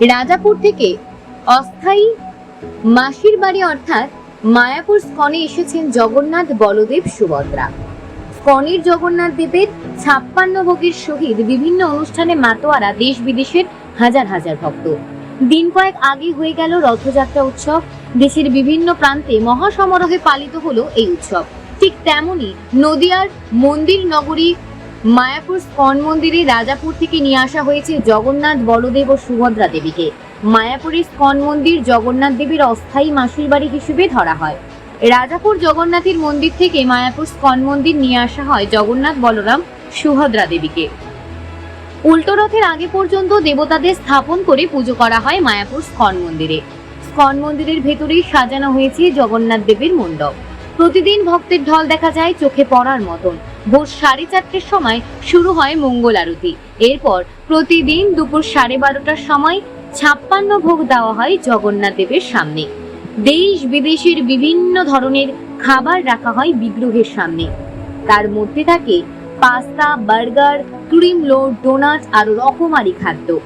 রাজাপুর থেকে অস্থায়ী মাসির বাড়ি অর্থাৎ মায়াপুর স্কনে এসেছেন জগন্নাথ বলদেব সুভদ্রা। স্কনের জগন্নাথ দেবের ছাপ্পান্ন ভোগের সহিত বিভিন্ন অনুষ্ঠানে মাতোয়ারা দেশ বিদেশের হাজার হাজার ভক্ত। দিন কয়েক আগে হয়ে গেল রথযাত্রা উৎসব। দেশের বিভিন্ন প্রান্তে মহাসমারোহে পালিত হলো এই উৎসব। ঠিক তেমনি নদিয়ার মন্দির নগরী মায়াপুর স্কন মন্দিরে রাজাপুর থেকে নিয়ে আসা হয়েছে জগন্নাথ বলদেব ও সুভদ্রা দেবীকে। মায়াপুরের স্কন মন্দির জগন্নাথ দেবীর অস্থায়ী মাসির বাড়ি হিসেবে ধরা হয়। রাজাপুর জগন্নাথের মন্দির থেকে মায়াপুর স্কন মন্দির নিয়ে আসা হয় জগন্নাথ বলরাম সুভদ্রা দেবীকে। উল্টো রথের আগে পর্যন্ত দেবতাদের স্থাপন করে পুজো করা হয় মায়াপুর স্কন মন্দিরে। স্কন মন্দিরের ভেতরেই সাজানো হয়েছে জগন্নাথ দেবের মণ্ডপ। প্রতিদিন ভক্তের ঢল দেখা যায় চোখে পড়ার মতন। ভোর সাড়ে চারটের সময় শুরু হয় মঙ্গল আরতি। এরপর প্রতিদিন দুপুর সাড়ে বারোটার সময় ছাপ্পান্ন ভোগ দেওয়া হয় জগন্নাথ দেবের সামনে। দেশ বিদেশের বিভিন্ন ধরনের খাবার রাখা হয় বিগ্রহের সামনে। তার মধ্যে থাকে pasta, burger, cream load donut আর রকমারি খাদ্য।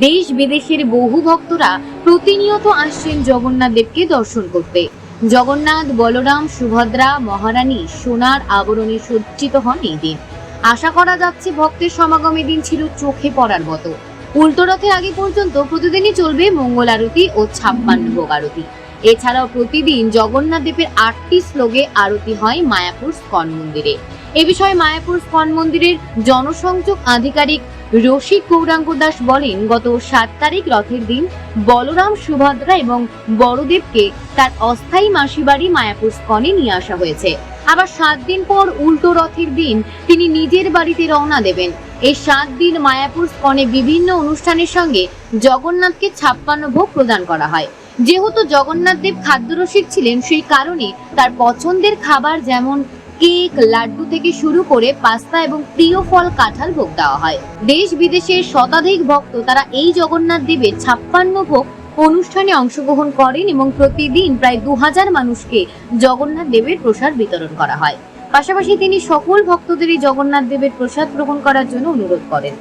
দেশ বিদেশের বহু ভক্তরা প্রতিনিয়ত আসছেন জগন্নাথ দেবকে দর্শন করতে। জগন্নাথ, বলরাম, সুভদ্রা, মহারানী, সোনার আবরণে সজ্জিত হন এই দিন। আশা করা যাচ্ছে ভক্তের সমাগম দিন ছিল চোখে পড়ার মতো। উল্টো রথের আগে পর্যন্ত প্রতিদিনই চলবে মঙ্গল আরতি ও ছাপ্পান্ন ভোগ আরতি। এছাড়াও প্রতিদিন জগন্নাথ দেবের আটটি শ্লোকে আরতি হয় মায়াপুর স্কন মন্দিরে। এ বিষয়ে মায়াপুর স্কন মন্দিরের জনসংযোগ আধিকারিক রসিক গৌরাঙ্গ দাস বলেন, গত সাত তারিখ রথের দিন বলরাম সুভদ্রা এবং বড়দেবকে তার অস্থায়ী মাসি বাড়ি মায়াপুর স্কনে নিয়ে আসা হয়েছে। আবার সাত দিন পর উল্টো রথের দিন তিনি নিজের বাড়িতে রওনা দেবেন। এই সাত দিন মায়াপুর স্কনে বিভিন্ন অনুষ্ঠানের সঙ্গে জগন্নাথকে ছাপ্পান্ন ভোগ প্রদান করা হয়। যেহেতু জগন্নাথ দেব খাদ্যরসিক ছিলেন, সেই কারণে তার পছন্দের খাবার যেমন কেক, লাড্ডু থেকে শুরু করে পাস্তা এবং প্রিয় ফল কাঁঠাল ভোগ দেওয়া হয়। দেশ বিদেশের শতাধিক ভক্ত তারা এই জগন্নাথ দেবের ছাপ্পান্ন ভোগ অনুষ্ঠানে অংশগ্রহণ করেন এবং প্রতিদিন প্রায় দু হাজার মানুষকে জগন্নাথ দেবের প্রসাদ বিতরণ করা হয়। পাশাপাশি তিনি সকল ভক্তদের এই জগন্নাথ দেবের প্রসাদ গ্রহণ করার জন্য অনুরোধ করেন।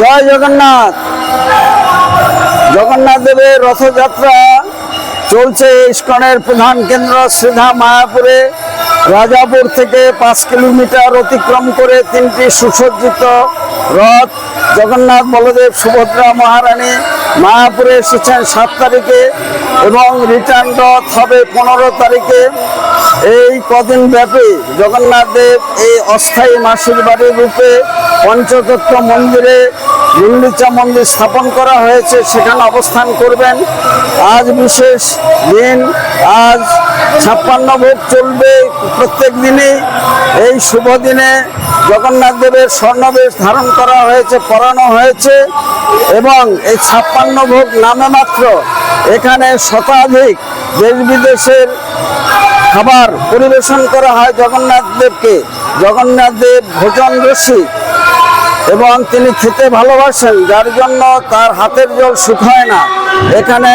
জয় জগন্নাথ! জগন্নাথ দেবের রথযাত্রা চলছে ইস্কনের প্রধান কেন্দ্র শ্রীধা মায়াপুরে। রাজাপুর থেকে পাঁচ কিলোমিটার অতিক্রম করে তিনটি সুসজ্জিত রথ। জগন্নাথ বলদেব সুভদ্রা মহারানী মায়াপুরে এসেছেন সাত তারিখে এবং রিটার্ন রথ হবে পনেরো তারিখে। এই কদিন ব্যাপী জগন্নাথ দেব এই অস্থায়ী মাসির বাড়ির রূপে পঞ্চতত্ত্ব মন্দিরে গুন্ডিচা মন্দির স্থাপন করা হয়েছে, সেখানে অবস্থান করবেন। আজ বিশেষ দিন, আজ ছাপ্পান্ন ভোগ চলবে প্রত্যেক দিনই। এই শুভ দিনে জগন্নাথ দেবের স্বর্ণবেশ ধারণ করা হয়েছে, পরানো হয়েছে, এবং এই ছাপ্পান্ন ভোগ নামে মাত্র এখানে শতাধিক দেশ বিদেশের খাবার পরিবেশন করা হয় জগন্নাথ দেবকে। জগন্নাথ দেব ভোজন রসিক। এবং তিনি খেতে ভালোবাসেন, যার জন্য তার হাতের জল শুকায় না। এখানে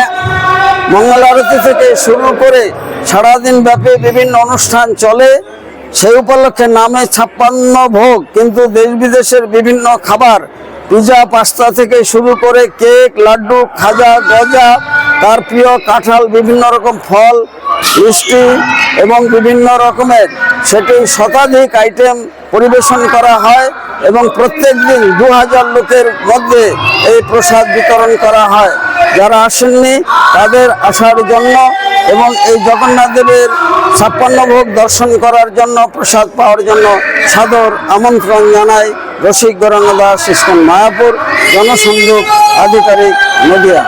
মঙ্গল আরতি থেকে শুরু করে সারাদিন ব্যাপী বিভিন্ন অনুষ্ঠান চলে। সেই উপলক্ষে নামে ছাপ্পান্ন ভোগ, কিন্তু দেশ বিদেশের বিভিন্ন খাবার, পিজা, পাস্তা থেকে শুরু করে কেক, লাড্ডু, খাজা, গজা, তার প্রিয় কাঁঠাল, বিভিন্ন রকম ফল, মিষ্টি এবং বিভিন্ন রকমের। সেটি শতাধিক আইটেম পরিবেশন করা হয়। এবং প্রত্যেক দিন দু হাজার লোকের মধ্যে এই প্রসাদ বিতরণ করা হয়। যারা আসেননি, তাদের আসার জন্য এবং এই জগন্নাথ দেবের ছাপ্পান্ন ভোগ দর্শন করার জন্য, প্রসাদ পাওয়ার জন্য সাদর আমন্ত্রণ জানায় রসিক গরঙ্গ দাস ইস্কন মায়াপুর জনসংযোগ আধিকারিক নদিয়া।